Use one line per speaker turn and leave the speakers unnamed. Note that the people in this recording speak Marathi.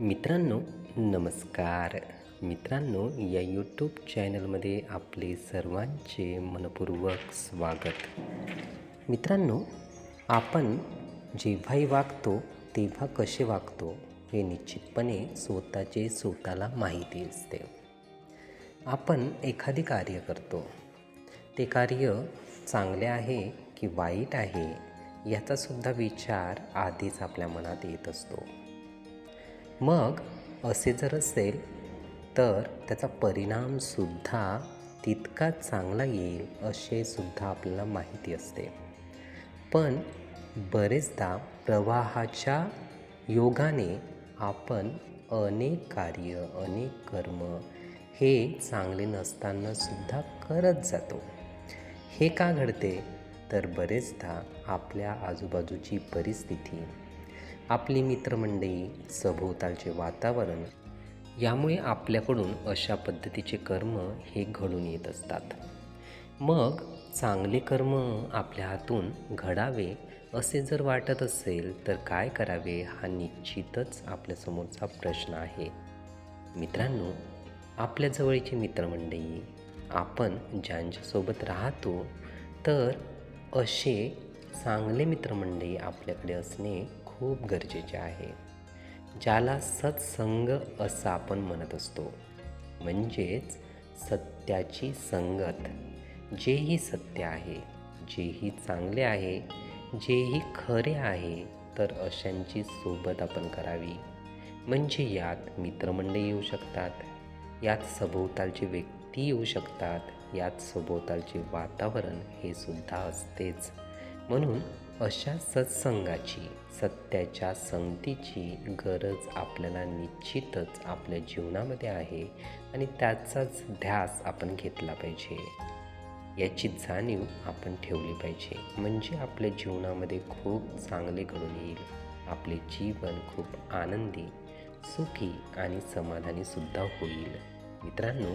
मित्रांनो नमस्कार. मित्रांनो या यूट्यूब चॅनलमध्ये आपले सर्वांचे मनपूर्वक स्वागत. मित्रांनो आपण जेव्हाही वागतो तेव्हा कसे वागतो हे निश्चितपणे स्वतःचे स्वतःला माहिती असते. आपण एखादे कार्य करतो. ते कार्य चांगले आहे की वाईट आहे याचासुद्धा विचार आधीच आपल्या मनात येत असतो. मग असे जर असेल तर त्याचा परिणामसुद्धा तितकाच चांगला येईल असे सुद्धा आपल्याला माहिती असते. पण बरेचदा प्रवाहाच्या योगाने आपण अनेक कार्य अनेक कर्म हे चांगले नसतानासुद्धा करत जातो. हे का घडते? तर बरेचदा आपल्या आजूबाजूची परिस्थिती आपली मित्रमंडळी सभोवतालचे वातावरण यामुळे आपल्याकडून अशा पद्धतीचे कर्म हे घडून येत असतात. मग चांगले कर्म आपल्या हातून घडावे असे जर वाटत असेल तर काय करावे हा निश्चितच आपल्यासमोरचा प्रश्न आहे. मित्रांनो आपल्या जवळची मित्रमंडळी आपण ज्यांच्यासोबत राहतो तर असे चांगले मित्रमंडळी आपल्याकडे असणे खूप गरजेचे आहे. ज्याला सत्संग असं आपण म्हणत असतो. म्हणजेच सत्याची संगत. जेही सत्य आहे जेही चांगले आहे जेही खरे आहे तर अशांची सोबत आपण करावी. म्हणजे यात मित्रमंडळी येऊ शकतात यात सभोवतालचे व्यक्ती येऊ शकतात यात सभोवतालचे वातावरण हे सुद्धा असतेच. म्हणून अशा सत्संगाची सत्याच्या संगतीची गरज आपल्याला निश्चितच आपल्या जीवनामध्ये आहे आणि त्याचाच ध्यास आपण घेतला पाहिजे. याची जाणीव आपण ठेवली पाहिजे. म्हणजे आपल्या जीवनामध्ये खूप चांगले घडून येईल. आपले जीवन खूप आनंदी सुखी आणि समाधानीसुद्धा होईल. मित्रांनो